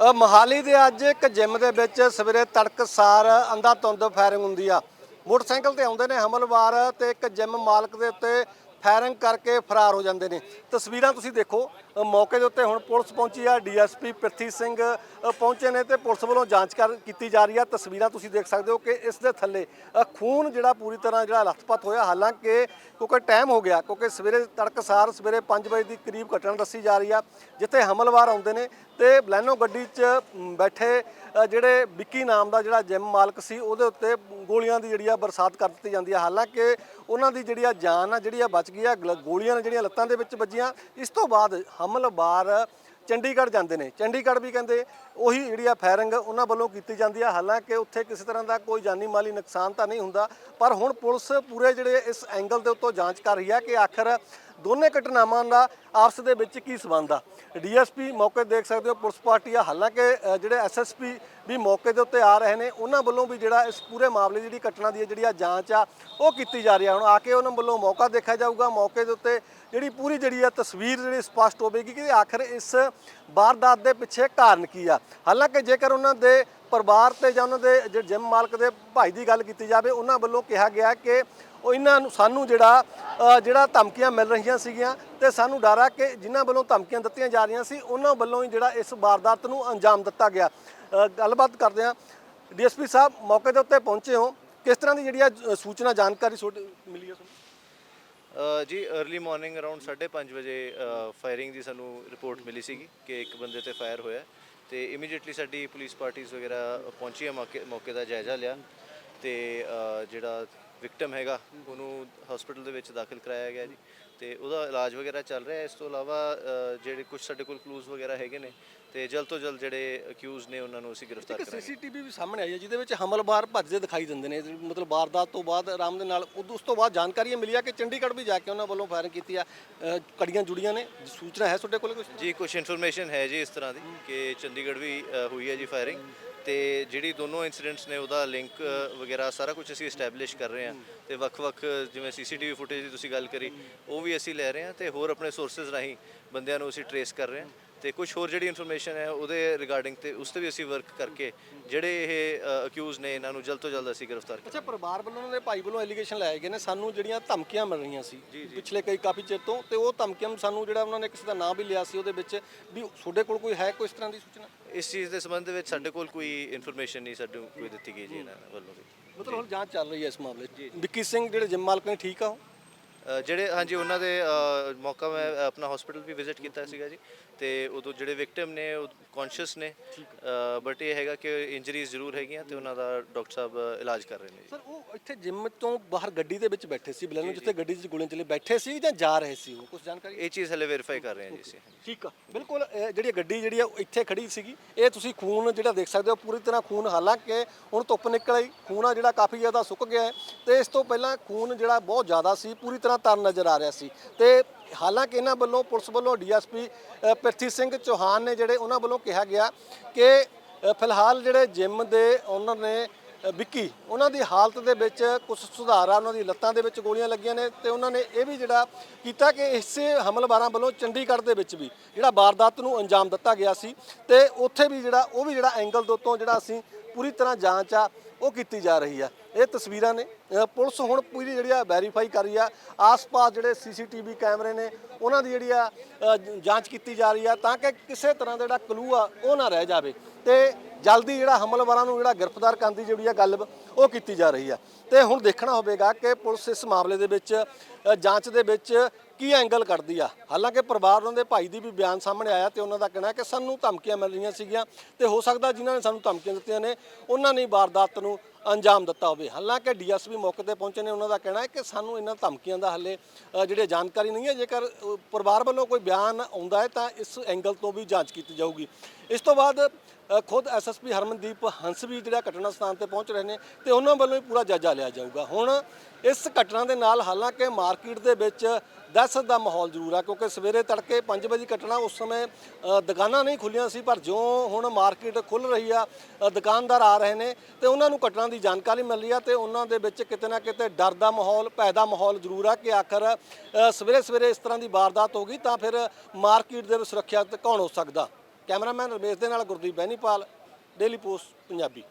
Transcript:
ਅ, ਮੋਹਾਲੀ ਦੇ ਅੱਜ ਇੱਕ ਜਿਮ ਦੇ ਵਿੱਚ ਸਵੇਰੇ ਤੜਕਸਾਰ ਅੰਧਾ ਧੁੰਦ ਫਾਇਰਿੰਗ ਹੁੰਦੀ ਆ। ਮੋਟਰਸਾਈਕਲ ਤੇ ਆਉਂਦੇ ਨੇ ਹਮਲਵਾਰ ਤੇ ਇੱਕ ਜਿਮ ਮਾਲਕ ਦੇ ਉੱਤੇ ਫਾਇਰਿੰਗ ਕਰਕੇ ਫਰਾਰ ਹੋ ਜਾਂਦੇ ਨੇ। ਤਸਵੀਰਾਂ ਤੁਸੀਂ ਦੇਖੋ ਮੌਕੇ ਦੇ ਉੱਤੇ ਹੁਣ ਪੁਲਿਸ ਪਹੁੰਚੀ ਆ, ਡੀਐਸਪੀ ਪ੍ਰਿਥੀ ਸਿੰਘ ਪਹੁੰਚੇ ਨੇ ਤੇ ਪੁਲਿਸ ਵੱਲੋਂ ਜਾਂਚ ਕਰ, ਕੀਤੀ ਜਾ ਰਹੀ ਆ। ਤਸਵੀਰਾਂ ਤੁਸੀਂ ਦੇਖ ਸਕਦੇ ਹੋ ਕਿ ਇਸ ਦੇ ਥੱਲੇ ਖੂਨ ਜਿਹੜਾ ਪੂਰੀ ਤਰ੍ਹਾਂ ਜਿਹੜਾ ਲੱਥਪੱਥ ਹੋਇਆ। ਹਾਲਾਂਕਿ ਕਿਉਂਕਿ ਟਾਈਮ ਹੋ ਗਿਆ, ਕਿਉਂਕਿ ਸਵੇਰੇ ਤੜਕਸਾਰ, ਸਵੇਰੇ 5 ਵਜੇ ਦੀ ਕਰੀਬ ਘਟਨਾ ਦੱਸੀ ਜਾ ਰਹੀ ਆ, ਜਿੱਥੇ ਹਮਲਵਾਰ ਆਉਂਦੇ ਨੇ ਤੇ ਬਲੈਨੋ ਗੱਡੀ 'ਚ ਬੈਠੇ ਜਿਹੜੇ ਵਿੱਕੀ ਨਾਮ ਦਾ ਜਿਹੜਾ ਜਿਮ ਮਾਲਕ ਸੀ, ਉਹਦੇ ਉੱਤੇ ਗੋਲੀਆਂ ਦੀ ਜਿਹੜੀ ਆ ਬਰਸਾਤ ਕਰ ਦਿੱਤੀ ਜਾਂਦੀ ਆ। ਹਾਲਾਂਕਿ ਉਹਨਾਂ ਦੀ ਜਿਹੜੀ ਆ ਜਾਨ ਆ, ਜਿਹੜੀ ਆ ਬਚ ਗਈ ਆ, ਗਲ- ਗੋਲੀਆਂ ਨੇ ਜਿਹੜੀਆਂ ਲੱਤਾਂ ਦੇ ਵਿੱਚ ਵੱਜੀਆਂ, ਇਸ ਤੋਂ ਬਾਅਦ ਹਮਲਵਾਰ ਚੰਡੀਗੜ੍ਹ ਜਾਂਦੇ ਨੇ। ਚੰਡੀਗੜ੍ਹ ਵੀ ਕਹਿੰਦੇ ਉਹੀ ਜਿਹੜੀ ਆ ਫਾਇਰਿੰਗ ਉਹਨਾਂ ਵੱਲੋਂ ਕੀਤੀ ਜਾਂਦੀ ਆ। ਹਾਲਾਂਕਿ ਉੱਥੇ ਕਿਸੇ ਤਰ੍ਹਾਂ ਦਾ ਕੋਈ ਜਾਨੀ ਮਾਲੀ ਨੁਕਸਾਨ ਤਾਂ ਨਹੀਂ ਹੁੰਦਾ, ਪਰ ਹੁਣ ਪੁਲਿਸ ਪੂਰੇ ਜਿਹੜੇ ਇਸ ਐਂਗਲ ਦੇ ਉੱਤੋਂ ਜਾਂਚ ਕਰ ਰਹੀ ਆ ਕਿ ਆਖਰ ਦੋਨੇ ਘਟਨਾਵਾਂ ਦਾ ਆਪਸ ਦੇ ਵਿੱਚ ਕੀ ਸਬੰਧ ਆ? ਡੀਐਸਪੀ ਮੌਕੇ ਦੇਖ ਸਕਦੇ ਹੋ ਪੁਲਿਸ ਪਾਰਟੀ ਆ। ਹਾਲਾਂਕਿ ਅ, ਜਿਹੜੇ ਐਸਐਸਪੀ ਵੀ ਮੌਕੇ ਦੇ ਉੱਤੇ ਆ ਰਹੇ ਨੇ ਉਹਨਾਂ ਵੱਲੋਂ ਵੀ ਜਿਹੜਾ ਇਸ ਪੂਰੇ ਮਾਮਲੇ ਦੀ ਜਿਹੜੀ ਘਟਨਾ ਦੀ ਜਿਹੜੀ ਆ ਜਾਂਚ ਆ ਉਹ ਕੀਤੀ ਜਾ ਰਹੀ ਆ। ਹੁਣ ਆ ਕੇ ਉਹਨਾਂ ਵੱਲੋਂ ਮੌਕਾ ਦੇਖਿਆ ਜਾਊਗਾ। ਮੌਕੇ ਦੇ ਉੱਤੇ ਜਿਹੜੀ ਪੂਰੀ ਜਿਹੜੀ ਆ ਤਸਵੀਰ ਜਿਹੜੀ ਸਪਸ਼ਟ ਹੋਵੇਗੀ ਕਿ ਆਖਰ ਇਸ ਵਾਰਦਾਤ ਦੇ ਪਿੱਛੇ ਕਾਰਨ ਕੀ ਆ। ਹਾਲਾਂਕਿ ਜੇਕਰ ਉਹਨਾਂ ਦੇ ਪਰਿਵਾਰ ਤੇ ਜਾਂ ਉਹਨਾਂ ਦੇ ਜਿਹੜੇ ਜਿਮ ਮਾਲਕ ਦੇ ਭਾਈ ਦੀ ਗੱਲ ਕੀਤੀ ਜਾਵੇ ਉਹਨਾਂ ਵੱਲੋਂ ਕਿਹਾ ਗਿਆ ਕਿ ਉਹ ਇਹਨਾਂ ਨੂੰ ਸਾਨੂੰ ਜਿਹੜਾ ਜਿਹੜਾ ਧਮਕੀਆਂ ਮਿਲ ਰਹੀਆਂ ਸੀਗੀਆਂ ਤੇ ਸਾਨੂੰ ਡਰ ਆ ਕਿ ਜਿਨ੍ਹਾਂ ਵੱਲੋਂ ਧਮਕੀਆਂ ਦਿੱਤੀਆਂ ਜਾ ਰਹੀਆਂ ਸੀ ਉਹਨਾਂ ਵੱਲੋਂ ਹੀ ਜਿਹੜਾ ਇਸ ਵਾਰਦਾਤ ਨੂੰ ਅੰਜਾਮ ਦਿੱਤਾ ਗਿਆ। ਅ, ਗੱਲਬਾਤ ਕਰਦੇ ਹਾਂ। ਡੀਐਸਪੀ ਸਾਹਿਬ ਮੌਕੇ ਦੇ ਉੱਤੇ ਪਹੁੰਚੇ ਹੋ। ਕਿਸ ਤਰ੍ਹਾਂ ਦੀ ਜਿਹੜੀ ਆ ਸੂਚਨਾ ਜਾਣਕਾਰੀ ਤੁਹਾਡੇ ਮਿਲੀ ਹੈ ਜੀ अर्ਲੀ ਮਾਰਨਿੰਗ ਅਰਾਊਂਡ 5:30 ਵਜੇ ਫਾਇਰਿੰਗ ਦੀ ਸਾਨੂੰ ਰਿਪੋਰਟ ਮਿਲੀ ਸੀਗੀ ਕਿ ਇੱਕ ਬੰਦੇ ਤੇ ਫਾਇਰ ਹੋਇਆ ਤੇ ਇਮੀਡੀਏਟਲੀ ਸਾਡੀ ਪੁਲਿਸ ਪਾਰਟੀਆਂ ਵਗੈਰਾ ਪਹੁੰਚੀਆਂ ਮੌਕੇ ਮੌਕੇ ਦਾ ਜਾਇਜ਼ਾ ਲਿਆ ਤੇ ਜਿਹੜਾ ਵਿਕਟਮ ਹੈਗਾ ਉਹਨੂੰ ਹਸਪੀਟਲ ਦੇ ਵਿੱਚ ਦਾਖਲ ਕਰਾਇਆ ਗਿਆ ਜੀ। ਤੇ ਉਹਦਾ ਇਲਾਜ ਵਗੈਰਾ ਚੱਲ ਰਿਹਾ ਹੈ। ਇਸ ਤੋਂ ਇਲਾਵਾ ਜਿਹੜੇ ਕੁਝ ਸਾਡੇ ਕੋਲ ਕਲੂਜ਼ ਵਗੈਰਾ ਹੈਗੇ ਨੇ ਤੇ ਜਲਦ ਤੋਂ ਜਲਦ ਜਿਹੜੇ ਅਕਿਊਜ਼ ਨੇ ਉਹਨਾਂ ਨੂੰ ਅਸੀਂ ਗ੍ਰਿਫਤਾਰ ਕਰਾਂਗੇ। ਸੀਸੀਟੀਵੀ ਵੀ ਸਾਹਮਣੇ ਆਈ ਹੈ ਜਿਹਦੇ ਵਿੱਚ ਹਮਲਵਾਰ ਭੱਜਦੇ ਦਿਖਾਈ ਦਿੰਦੇ ਨੇ। ਮਤਲਬ ਵਾਰਦਾਤ ਤੋਂ ਬਾਅਦ ਆਰਾਮ ਦੇ ਨਾਲ ਉਸ ਤੋਂ ਬਾਅਦ ਜਾਣਕਾਰੀ ਇਹ ਮਿਲੀ ਆ ਕਿ ਚੰਡੀਗੜ੍ਹ ਵੀ ਜਾ ਕੇ ਉਹਨਾਂ ਵੱਲੋਂ ਫਾਇਰਿੰਗ ਕੀਤੀ ਆ। ਕੜੀਆਂ ਜੁੜੀਆਂ ਨੇ। ਸੂਚਨਾ ਹੈ ਤੁਹਾਡੇ ਕੋਲ ਕੁਝ ਜੀ ਕੁਝ ਇਨਫੋਰਮੇਸ਼ਨ ਹੈ ਜੀ ਇਸ ਤਰ੍ਹਾਂ ਦੀ ਕਿ ਚੰਡੀਗੜ੍ਹ ਵੀ ਹੋਈ ਹੈ ਜੀ ਫਾਇਰਿੰਗ ਤੇ ਜਿਹੜੀ ਦੋਨੋਂ ਇਨਸੀਡੈਂਟਸ ਨੇ, ਉਹਦਾ ਲਿੰਕ ਵਗੈਰਾ ਸਾਰਾ ਕੁਝ ਅਸੀਂ ਐਸਟੈਬਲਿਸ਼ ਕਰ ਰਹੇ ਹਾਂ। ਤੇ ਵੱਖ-ਵੱਖ, ਜਿਵੇਂ ਸੀਸੀਟੀਵੀ ਫੁਟੇਜ ਦੀ ਤੁਸੀਂ ਗੱਲ ਕਰੀ, ਉਹ ਵੀ ਅਸੀਂ ਲੈ ਰਹੇ ਹਾਂ ਤੇ ਹੋਰ ਆਪਣੇ ਸੋਰਸਸ ਰਾਹੀਂ ਬੰਦਿਆਂ ਨੂੰ ਅਸੀਂ ਟਰੇਸ ਕਰ ਰਹੇ ਹਾਂ। ਤੇ ਕੁਝ ਹੋਰ ਜਿਹੜੀ ਇਨਫੋਰਮੇਸ਼ਨ ਹੈ ਉਹਦੇ ਰਿਗਾਰਡਿੰਗ ਤੇ ਉਸ ਤੇ ਵੀ ਅਸੀਂ ਵਰਕ ਕਰਕੇ ਜਿਹੜੇ ਇਹ ਅਕਿਊਜ਼ ਨੇ ਇਹਨਾਂ ਨੂੰ ਜਲਦ ਤੋਂ ਜਲਦ ਅਸੀਂ ਗ੍ਰਿਫਤਾਰ ਅੱਛਾ ਪਰਿਵਾਰ ਵੱਲੋਂ ਉਹਨਾਂ ਦੇ ਭਾਈ ਵੱਲੋਂ ਐਲੀਗੇਸ਼ਨ ਲਾਏ ਗਏ ਨੇ ਸਾਨੂੰ ਜਿਹੜੀਆਂ ਧਮਕੀਆਂ ਮਿਲ ਰਹੀਆਂ ਸੀ ਪਿਛਲੇ ਕਈ ਕਾਫੀ ਚਿਰ ਤੋਂ ਤੇ ਉਹ ਧਮਕੀਆਂ ਸਾਨੂੰ ਜਿਹੜਾ ਉਹਨਾਂ ਨੇ ਕਿਸੇ ਦਾ ਨਾਮ ਵੀ ਲਿਆ ਸੀ ਉਹਦੇ ਵਿੱਚ ਵੀ ਤੁਹਾਡੇ ਕੋਲ ਕੋਈ ਹੈ ਕੋਈ ਇਸ ਤਰ੍ਹਾਂ ਦੀ ਸੂਚਨਾ? ਇਸ ਚੀਜ਼ ਦੇ ਸੰਬੰਧ ਵਿੱਚ ਸਾਡੇ ਕੋਲ ਕੋਈ ਇਨਫੋਰਮੇਸ਼ਨ ਨਹੀਂ ਸਾਨੂੰ ਕੋਈ ਦਿੱਤੀ ਗਈ ਜੀ ਇਹਨਾਂ ਵੱਲੋਂ ਵੀ। ਮਤਲਬ ਹੁਣ ਜਾਂਚ ਚੱਲ ਰਹੀ ਹੈ ਇਸ ਮਾਮਲੇ 'ਚ। ਵਿੱਕੀ ਸਿੰਘ ਜਿਹੜੇ ਜਿਮ ਮਾਲਕ ਨੇ ਠੀਕ ਆ ਉਹ? ਜਿਹੜੇ ਹਾਂਜੀ ਉਹਨਾਂ ਦੇ ਮੌਕਾ ਮੈਂ ਆਪਣਾ ਹਸਪੀਟਲ ਵੀ ਵਿਜ਼ਿਟ ਕੀਤਾ ਸੀਗਾ ਜੀ। ਤੇ ਉਦੋਂ ਜਿਹੜੇ ਵਿਕਟਿਮ ਨੇ ਉਹ ਕੌਨਸ਼ੀਅਸ ਨੇ। ਬਟ ਇਹ ਹੈਗਾ ਕਿ ਇੰਜਰੀਜ਼ ਜ਼ਰੂਰ ਹੈਗੀਆਂ ਤੇ ਉਹਨਾਂ ਦਾ ਡਾਕਟਰ ਸਾਹਿਬ ਇਲਾਜ ਕਰ ਰਹੇ ਨੇ ਸਰ ਉਹ ਇੱਥੇ ਜਿਮ ਤੋਂ ਬਾਹਰ ਗੱਡੀ ਦੇ ਵਿੱਚ ਬੈਠੇ ਸੀ ਬਲੈਨੋ ਜਿੱਥੇ ਗੱਡੀ 'ਚ ਗੋਲੀਆਂ ਚੱਲੇ ਬੈਠੇ ਸੀ ਜਾਂ ਜਾ ਰਹੇ ਸੀ ਉਹ? ਕੁਝ ਜਾਣਕਾਰੀ? ਇਹ ਚੀਜ਼ ਹਲੇ ਵੈਰੀਫਾਈ ਕਰ ਰਹੇ ਹਾਂ ਜੀ ਅਸੀਂ। ਠੀਕ ਆ। ਬਿਲਕੁਲ ਜਿਹੜੀ ਗੱਡੀ ਜਿਹੜੀ ਆ ਉਹ ਇੱਥੇ ਖੜੀ ਸੀਗੀ। ਇਹ ਤੁਸੀਂ ਖੂਨ ਜਿਹੜਾ ਦੇਖ ਸਕਦੇ ਹੋ ਪੂਰੀ ਤਰ੍ਹਾਂ ਖੂਨ ਹਾਲਾਂਕਿ ਹੁਣ ਧੁੱਪ ਨਿਕਲ ਆਈ ਖੂਨ ਆ ਜਿਹੜਾ ਕਾਫੀ ਜ਼ਿਆਦਾ ਸੁੱਕ ਗਿਆ ਹੈ। ਤੇ ਇਸ ਤੋਂ ਪਹਿਲਾਂ ਖੂਨ ਜਿਹੜਾ ਬਹੁਤ ਜ਼ਿਆਦਾ ਸੀ, ਪੂਰੀ ਤਰ੍ਹਾਂ ਤਰ ਨਜ਼ਰ ਆ ਰਿਹਾ ਸੀ। ਤੇ ਹਾਲਾਂਕਿ ਇਹਨਾਂ ਵੱਲੋਂ ਪੁਲਿਸ ਵੱਲੋਂ ਡੀਐਸਪੀ ਪ੍ਰਿਥੀ ਸਿੰਘ ਚੌਹਾਨ ਨੇ ਜਿਹੜੇ ਉਹਨਾਂ ਵੱਲੋਂ ਕਿਹਾ ਗਿਆ ਕਿ ਫਿਲਹਾਲ ਜਿਹੜੇ ਜਿਮ ਦੇ ਓਨਰ ਨੇ ਵਿੱਕੀ, ਉਹਨਾਂ ਦੀ ਹਾਲਤ ਦੇ ਵਿੱਚ ਕੁਝ ਸੁਧਾਰ ਆ ਉਹਨਾਂ ਦੀ ਲੱਤਾਂ ਦੇ ਵਿੱਚ ਗੋਲੀਆਂ ਲੱਗੀਆਂ ਨੇ ਤੇ ਉਹਨਾਂ ਨੇ ਇਹ ਵੀ ਜਿਹੜਾ ਕੀਤਾ ਕਿ ਇਸੇ ਹਮਲਵਾਰਾਂ ਵੱਲੋਂ ਚੰਡੀਗੜ੍ਹ ਦੇ ਵਿੱਚ ਵੀ ਜਿਹੜਾ ਵਾਰਦਾਤ ਨੂੰ ਅੰਜਾਮ ਦਿੱਤਾ ਗਿਆ ਸੀ ਤੇ ਉੱਥੇ ਵੀ ਜਿਹੜਾ, ਉਹ ਵੀ ਜਿਹੜਾ ਐਂਗਲ ਦੇ ਉੱਤੋਂ ਜਿਹੜਾ ਅਸੀਂ ਪੂਰੀ ਤਰ੍ਹਾਂ ਜਾਂਚ ਆ ਉਹ ਕੀਤੀ ਜਾ ਰਹੀ ਆ। ਇਹ ਤਸਵੀਰਾਂ ਨੇ। ਪੁਲਿਸ ਹੁਣ ਪੂਰੀ ਜਿਹੜੀ ਆ ਵੈਰੀਫਾਈ ਕਰ ਰਹੀ ਆ। ਆਸ-ਪਾਸ ਜਿਹੜੇ ਸੀਸੀਟੀਵੀ ਕੈਮਰੇ ਨੇ, ਉਹਨਾਂ ਦੀ ਜਿਹੜੀ ਆ ਜਾਂਚ ਕੀਤੀ ਜਾ ਰਹੀ ਆ ਤਾਂ ਕਿ ਕਿਸੇ ਤਰ੍ਹਾਂ ਦਾ ਜਿਹੜਾ ਕਲੂ ਆ, ਉਹ ਨਾ ਰਹਿ ਜਾਵੇ। ਤੇ ਜਲਦੀ ਜਿਹੜਾ ਹਮਲਵਾਰਾਂ ਨੂੰ ਜਿਹੜਾ ਗ੍ਰਿਫਤਾਰ ਕਰਨ ਦੀ ਜਿਹੜੀ ਆ ਗੱਲ, ਉਹ ਕੀਤੀ ਜਾ ਰਹੀ ਆ। ਤੇ ਹੁਣ ਦੇਖਣਾ ਹੋਵੇਗਾ ਕਿ ਪੁਲਿਸ ਇਸ ਮਾਮਲੇ ਦੇ ਵਿੱਚ ਜਾਂਚ ਦੇ ਵਿੱਚ ਕੀ ਐਂਗਲ ਕੱਢਦੀ ਆ। ਹਾਲਾਂਕਿ ਪਰਿਵਾਰ ਉਹਨਾਂ ਦੇ ਭਾਈ ਦੀ ਵੀ ਬਿਆਨ ਸਾਹਮਣੇ ਆਇਆ ਤੇ ਉਹਨਾਂ ਦਾ ਕਹਿਣਾ ਹੈ ਕਿ ਸਾਨੂੰ ਧਮਕੀਆਂ ਮਿਲ ਰਹੀਆਂ ਸੀਗੀਆਂ ਤੇ ਹੋ ਸਕਦਾ ਜਿਨ੍ਹਾਂ ਨੇ ਸਾਨੂੰ ਧਮਕੀਆਂ ਦਿੱਤੀਆਂ ਨੇ, ਉਹਨਾਂ ਨੇ ਹੀ ਵਾਰਦਾਤ ਨੂੰ ਅੰਜਾਮ ਦਿੱਤਾ ਹੋਵੇ। ਹਾਲਾਂਕਿ ਡੀਐਸਪੀ ਮੌਕੇ ਤੇ ਪਹੁੰਚੇ ਨੇ ਉਹਨਾਂ ਦਾ ਕਹਿਣਾ ਹੈ ਕਿ ਸਾਨੂੰ ਇਹਨਾਂ ਧਮਕੀਆਂ ਦਾ ਹੱਲੇ ਜਿਹੜੇ ਜਾਣਕਾਰੀ ਨਹੀਂ ਹੈ ਜੇਕਰ ਪਰਿਵਾਰ ਵੱਲੋਂ ਕੋਈ ਬਿਆਨ ਆਉਂਦਾ ਹੈ ਤਾਂ ਇਸ ਐਂਗਲ ਤੋਂ ਵੀ ਜਾਂਚ ਕੀਤੀ ਜਾਊਗੀ। ਇਸ ਤੋਂ ਬਾਅਦ ਅ, ਖੁਦ ਐਸਐਸਪੀ ਹਰਮਨਦੀਪ ਹੰਸ ਵੀ ਜਿਹੜਾ ਘਟਨਾ ਸਥਾਨ ਤੇ ਪਹੁੰਚ ਰਹੇ ਨੇ ਤੇ ਉਹਨਾਂ ਵੱਲੋਂ ਵੀ ਪੂਰਾ ਜਾਇਜ਼ਾ ਲਿਆ ਜਾਊਗਾ। ਹੁਣ ਇਸ ਘਟਨਾ ਦੇ ਨਾਲ ਹਾਲਾਂਕਿ ਮਾਰਕੀਟ ਦੇ ਵਿੱਚ ਦਹਿਸ਼ਤ ਦਾ ਮਾਹੌਲ ਜ਼ਰੂਰ ਆ ਕਿਉਂਕਿ ਸਵੇਰੇ ਤੜਕੇ 5 ਵਜੇ ਘਟਨਾ ਉਸ ਸਮੇਂ ਦੁਕਾਨਾਂ ਨਹੀਂ ਖੁੱਲੀਆਂ ਸੀ ਪਰ ਜਿਉਂ ਹੁਣ ਮਾਰਕੀਟ ਖੁੱਲ ਰਹੀ ਆ ਦੁਕਾਨਦਾਰ ਆ ਰਹੇ ਨੇ ਤੇ ਉਹਨਾਂ ਨੂੰ ਘਟਨਾ ਦੀ ਜਾਣਕਾਰੀ ਮਿਲ ਰਹੀ ਆ ਤੇ ਉਹਨਾਂ ਦੇ ਵਿੱਚ ਕਿਤੇ ਨਾ ਕਿਤੇ ਡਰ ਦਾ ਮਾਹੌਲ, ਭੈ ਦਾ ਮਾਹੌਲ ਜ਼ਰੂਰ ਆ ਕਿ ਆਖਰ ਸਵੇਰੇ ਸਵੇਰੇ ਇਸ ਤਰ੍ਹਾਂ ਦੀ ਵਾਰਦਾਤ ਹੋ ਗਈ ਤਾਂ ਫਿਰ ਮਾਰਕੀਟ ਦੇ ਵਿੱਚ ਸੁਰੱਖਿਆ ਕੌਣ ਹੋ ਸਕਦਾ? ਕੈਮਰਾਮੈਨ ਰਮੇਸ਼ ਦੇ ਨਾਲ ਗੁਰਦੀਪ ਬੈਨੀਪਾਲ, ਡੇਲੀ ਪੋਸਟ ਪੰਜਾਬੀ।